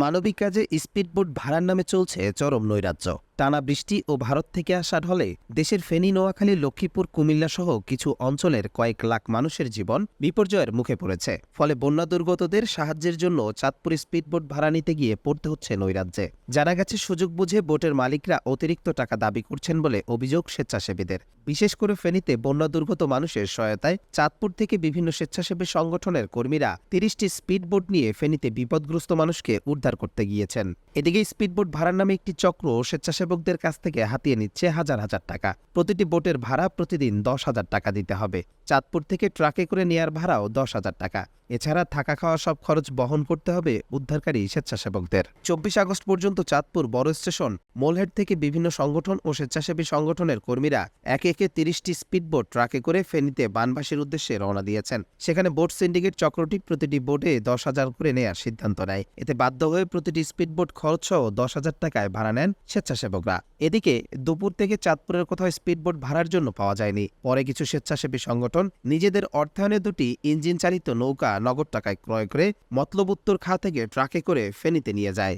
মানবিক কাজে স্পিডবোট ভাড়ার নামে চলছে চরম নৈরাজ্য। টানা বৃষ্টি ও ভারত থেকে আসা ঢলে দেশের ফেনী, নোয়াখালী, লক্ষ্মীপুর কুমিল্লা সহ কিছু অঞ্চলের কয়েক লাখ মানুষের জীবন বিপর্যয়ের মুখে পড়েছে। ফলে বন্যা দুর্গতদের সাহায্যের জন্য চাঁদপুর স্পিডবোট ভাড়া নিতে গিয়ে পড়তে হচ্ছে নৈরাজ্যে। জানা গেছে, সুযোগ বুঝে বোটের মালিকরা অতিরিক্ত টাকা দাবি করছেন বলে অভিযোগ স্বেচ্ছাসেবীদের। বিশেষ করে ফেনীতে বন্যা দুর্গত মানুষের সহায়তায় চাঁদপুর থেকে বিভিন্ন স্বেচ্ছাসেবী সংগঠনের কর্মীরা তিরিশটি স্পিডবোট নিয়ে ফেনীতে বিপদগ্রস্ত মানুষকে উদ্ধার করতে গিয়েছেন। এদিকে স্পিডবোট ভাড়ার নামে একটি চক্র স্বেচ্ছাসেবকদের কাছ থেকে হাতিয়ে নিচ্ছে হাজার হাজার টাকা। প্রতিটি বোটের ভাড়া প্রতিদিন দশ হাজার টাকা দিতে হবে। চাঁদপুর থেকে ট্রাকে করে নেয়ার ভাড়াও দশ হাজার টাকা। এছাড়া থাকা খাওয়া সব খরচ বহন করতে হবে উদ্ধারকারী স্বেচ্ছাসেবকদের। চব্বিশ আগস্ট পর্যন্ত চাঁদপুর বড় স্টেশন মোলহেড থেকে বিভিন্ন সংগঠন ও স্বেচ্ছাসেবী সংগঠনের কর্মীরা একে একে তিরিশটি স্পিডবোট ট্রাকে করে ফেনীতে বানবাসীর উদ্দেশ্যে রওনা দিয়েছেন। সেখানে বোট সিন্ডিকেট চক্রটি প্রতিটি বোটে দশ হাজার করে নেয়ার সিদ্ধান্ত নেয়। এতে বাধ্য হয়ে প্রতিটি স্পিডবোট খরচ সহ দশ হাজার টাকায় ভাড়া নেন স্বেচ্ছাসেবকরা এদিকে দুপুর থেকে চাঁদপুরের কোথাও স্পিডবোট ভাড়ার জন্য পাওয়া যায়নি। পরে কিছু স্বেচ্ছাসেবী সংগঠন নিজেদের অর্থায়নে দুটি ইঞ্জিন চালিত নৌকা নগদ টাকায় ক্রয় করে মতলব উত্তর খা থেকে ট্রাকে করে ফেনীতে নিয়ে যায়।